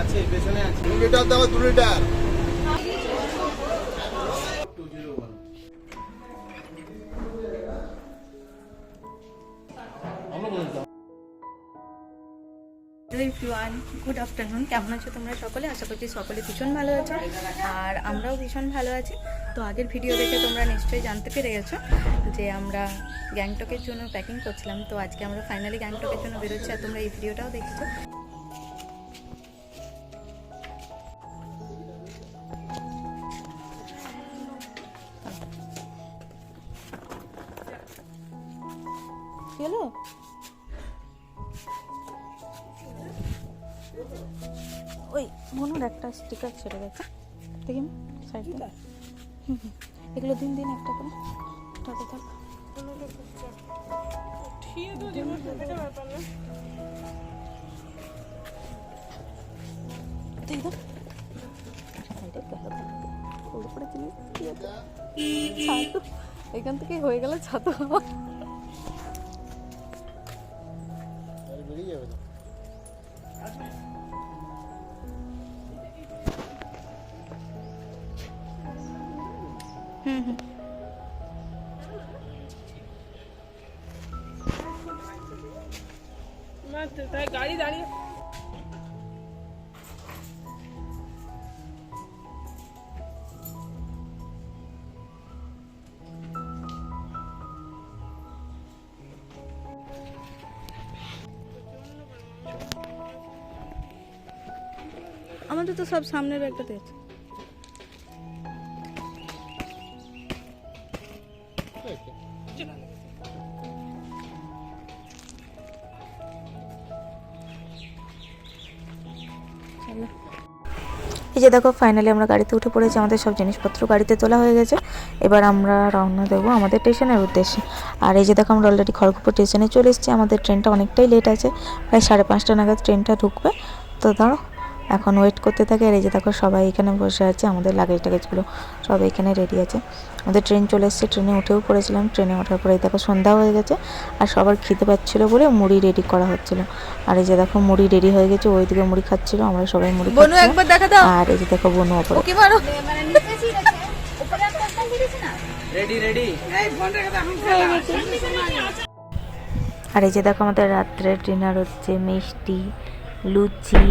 আছে পেছনে আছে দু লিটার দেবো দু litre two zero one everyone good afternoon. কেমন আছো তোমরা সকলে? আশা করছি সকলে ভীষণ ভালো আছো। আর আমরাও ভীষণ ভালো আছি। তো আগের ভিডিও দেখে তোমরা নিশ্চয়ই জানতে পেরে গেছো যে আমরা গ্যাংটকের জন্য প্যাকিং করছিলাম। তো আজকে আমরা ফাইনালি গ্যাংটকের জন্য বেরোচ্ছি, আর তোমরা এই ভিডিওটাও দেখেছ। ওই মনুর একটা স্টিকার ছেড়ে গেছে। দেখি হুম। এগুলো দিন দিন একটা করে। থাকো থাক। সাইডে এখান থেকে হয়ে গেল ছাতু। হুম হুম তাই গাড়ি দাঁড়িয়ে আমাদের তো সব সামনের ব্যাগটাতে আছে এই যে দেখো ফাইনালি আমরা গাড়িতে উঠে পড়েছি, আমাদের সব জিনিসপত্র গাড়িতে তোলা হয়ে গেছে। এবার আমরা রওনা দেবো আমাদের স্টেশনের উদ্দেশ্যে। আর এই যে দেখো, আমরা অলরেডি খড়গপুর স্টেশনে চলে এসেছি। আমাদের ট্রেনটা অনেকটাই লেট আছে, প্রায় সাড়ে পাঁচটা নাগাদ ট্রেনটা ঢুকবে। তো ধরো এখন ওয়েট করতে থাকে আর এই যে দেখো সবাই এখানে বসে আছে আমাদের লাগেজ টাগেজগুলো সব এখানে রেডি আছে। আমাদের ট্রেন চলে এসেছে ট্রেনে উঠেও পড়েছিলাম ট্রেনে ওঠার পরে এই দেখো সন্ধ্যা হয়ে গেছে আর সবার খিদে পাচ্ছিলো বলে মুড়ি রেডি করা হচ্ছিল। আর এই যে দেখো মুড়ি রেডি হয়ে গেছে ওইদিকে মুড়ি খাচ্ছিল আমরা সবাই মুড়ি বনু খাচ্ছিলাম। একবার দেখা দাও। আর এই যে দেখো বনু ওপরে রেডি রেডি আর এই যে দেখো আমাদের রাত্রের ডিনার হচ্ছে মিষ্টি লুচি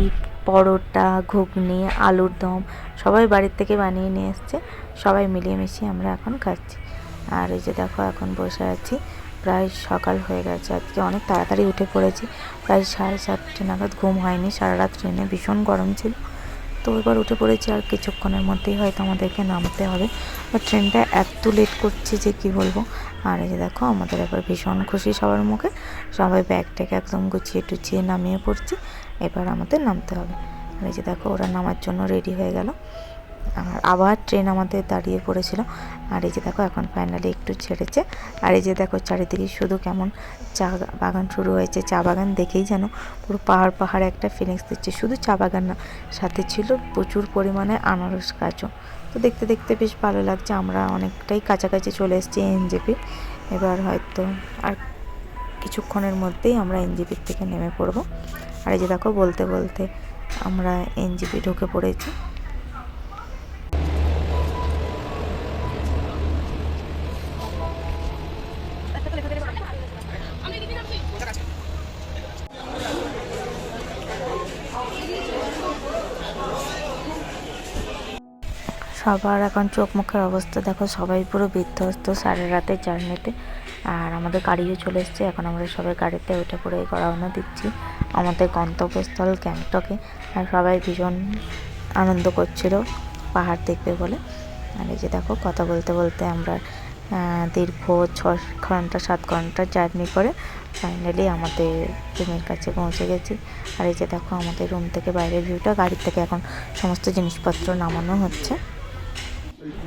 পরোটা, ঘুগনি, আলুর দম সবাই বাড়ির থেকে বানিয়ে নিয়ে এসছে। সবাই মিলিয়ে আমরা এখন খাচ্ছি। আর এই যে দেখো, এখন বসে আছি। প্রায় সকাল হয়ে গেছে। আজকে অনেক তাড়াতাড়ি উঠে পড়েছি। প্রায় সাড়ে চারটে নাগাদ ঘুম হয়নি। সারা রাত ট্রেনে ভীষণ গরম ছিল। তো এবার উঠে পড়েছি আর কিছুক্ষণের মধ্যেই হয়তো আমাদেরকে নামতে হবে। বা ট্রেনটা এত লেট করছে যে কি বলব? আর এই যে দেখো, আমাদের এবার ভীষণ খুশি সবার মুখে। সবাই ব্যাগটাকে একদম গুছিয়ে টুচিয়ে নামিয়ে পড়ছি। এবার আমাদের নামতে হবে। আর এই যে দেখো, ওরা নামার জন্য রেডি হয়ে গেল। আর আবার ট্রেন আমাদের দাঁড়িয়ে পড়েছিল। আর এই যে দেখো, এখন ফাইনালি একটু ছেড়েছে। আর এই যে দেখো, চারিদিকে শুধু কেমন চা বাগান শুরু হয়েছে। চা বাগান দেখেই যেন পুরো পাহাড় পাহাড়ে একটা ফিলিংস দিচ্ছে। শুধু চা বাগান না, সাথে ছিল প্রচুর পরিমাণে আনারস গাছও। তো দেখতে দেখতে বেশ ভালো লাগছে। আমরা অনেকটাই কাছাকাছি চলে এসেছি এনজেপি। এবার হয়তো আর কিছুক্ষণের মধ্যেই আমরা এনজিপির থেকে নেমে পড়ব। আর এই যে দেখো, বলতে বলতে আমরা এনজিপি ঢুকে পড়েছি। সবার এখন চোখ মুখের অবস্থা দেখো, সবাই পুরো বিধ্বস্ত সাড়ে রাতের জার্নিতে আর আমাদের গাড়িও চলে এসছে। এখন আমরা সবাই গাড়িতে উঠে পড়ে রওনা দিচ্ছি। আমাদের গন্তব্যস্থল গ্যাংটকে। আর সবাই ভীষণ আনন্দ করছিল পাহাড় দেখবে বলে। আর এই যে দেখো, কথা বলতে বলতে আমরা দীর্ঘ ছ ঘণ্টা, সাত ঘণ্টা জার্নি করে ফাইনালি আমাদের রুমের কাছে পৌঁছে গেছি। আর এই যে দেখো, আমাদের রুম থেকে বাইরের ভিউটা গাড়ি থেকে এখন সমস্ত জিনিসপত্র নামানো হচ্ছে।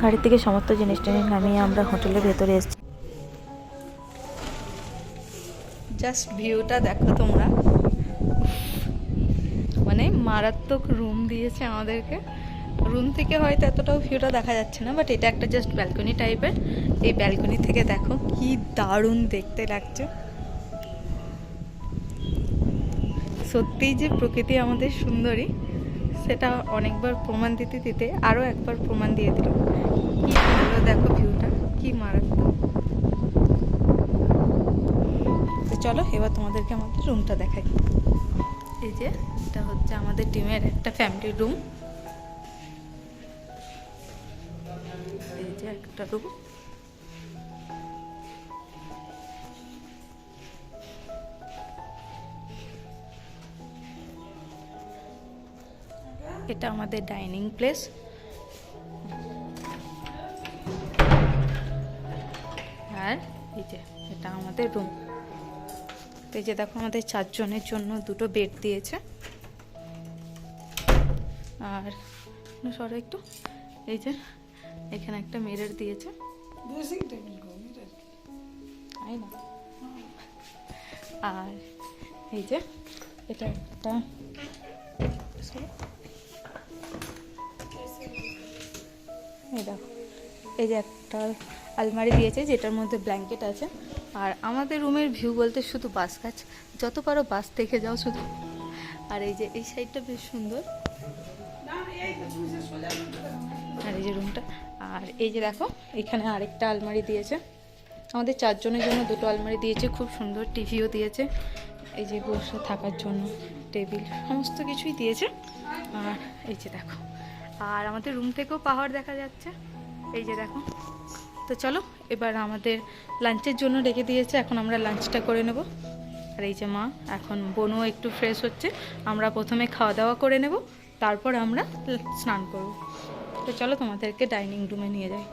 গাড়ি থেকে সমস্ত জিনিস নামিয়ে আমরা হোটেলের ভেতরে এসেছি। জাস্ট ভিউটা দেখো তোমরা। মানে মারাত্মক রুম দিয়েছে আমাদেরকে। রুম থেকে হয়তো এতটাও ভিউটা দেখা যাচ্ছে না বাট এটা একটা জাস্ট ব্যালকনি টাইপের এই ব্যালকনি থেকে দেখো কি দারুণ দেখতে লাগছে। সত্যিই যে প্রকৃতি আমাদের সুন্দরী, সেটা অনেকবার প্রমাণ দিতে দিতে আরও একবার প্রমাণ দিয়ে দিল। কি সুন্দর দেখো ভিউটা কি মারাত্মক। চলো, এবার তোমাদেরকে আমাদের রুমটা দেখাই। এই যে, এটা হচ্ছে আমাদের টিমের একটা ফ্যামিলি রুম এই যে একটা রুম এটা আমাদের ডাইনিং প্লেস আর এই যে, এটা আমাদের রুম তো এই যে দেখো আমাদের চারজনের জন্য দুটো বেড দিয়েছে। আর সরো একটু। এই যে এখানে একটা মিরর দিয়েছে। তাই না? আর এই যে এটা একটা এই দেখো, এই যে একটা আলমারি দিয়েছে যেটার মধ্যে ব্ল্যাঙ্কেট আছে। আর আমাদের রুমের ভিউ বলতে শুধু বাস গাছ। যত পারো বাস দেখে যাও শুধু। আর এই যে, এই সাইডটা বেশ সুন্দর। আর এই যে রুমটা। আর এই যে দেখো, এখানে আরেকটা আলমারি দিয়েছে। আমাদের চারজনের জন্য দুটো আলমারি দিয়েছে, খুব সুন্দর টিভিও দিয়েছে। এই যে বসে থাকার জন্য, টেবিল, সমস্ত কিছুই দিয়েছে। আর এই যে দেখো। আর আমাদের রুম থেকেও পাহাড় দেখা যাচ্ছে। এই যে দেখো। তো চলো, এবার আমাদের লাঞ্চের জন্য ডেকে দিয়েছে, এখন আমরা লাঞ্চটা করে নেব। আর এই যে মা, এখন বনু একটু ফ্রেশ হচ্ছে, আমরা প্রথমে খাওয়া দাওয়া করে নেব, তারপর আমরা স্নান করব। তো চলো, তোমাদেরকে ডাইনিং রুমে নিয়ে যাই।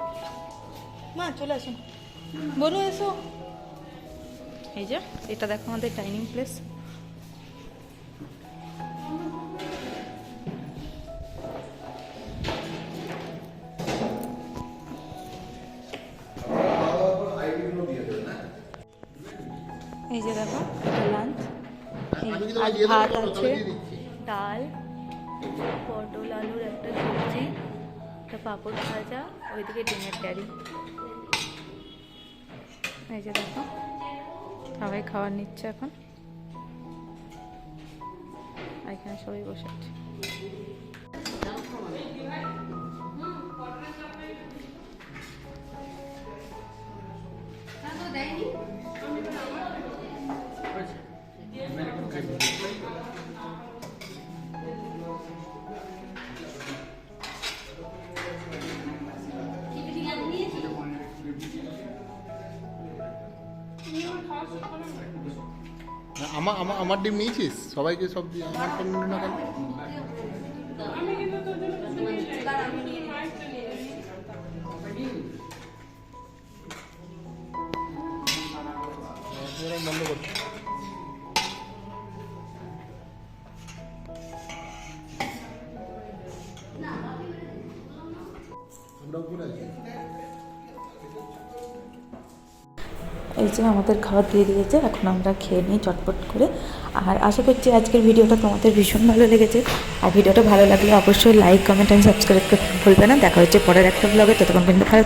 মা, চলে আসুন বনু, এসো। এই যে, এটা দেখো আমাদের ডাইনিং প্লেস। ভাত আছে ডাল পটল আলুর একটা সবজি একটা পাঁপড় ভাজা ওইদিকে ডিমের ডালি এই যে দেখো সবাই খাবার নিচ্ছে এখন। আর এখানে সবাই বসে আছে। আমার আমার আমার ডিম নিয়েছিস? সবাইকে সব দিয়ে আমার নিল না কেন? আমরা উপরে আছি। এই যে আমাদের খাবার দিয়ে দিয়েছে, এখন আমরা খেয়ে নিই চটপট করে। আর আশা করছি আজকের ভিডিওটা তোমাদের ভীষণ ভালো লেগেছে। আর ভিডিওটা ভালো লাগলে অবশ্যই লাইক কমেন্ট অ্যান্ড সাবস্ক্রাইব করতে ভুলবে না। দেখা হচ্ছে পরের একটা ব্লগে ততক্ষণ কিন্তু ভালো।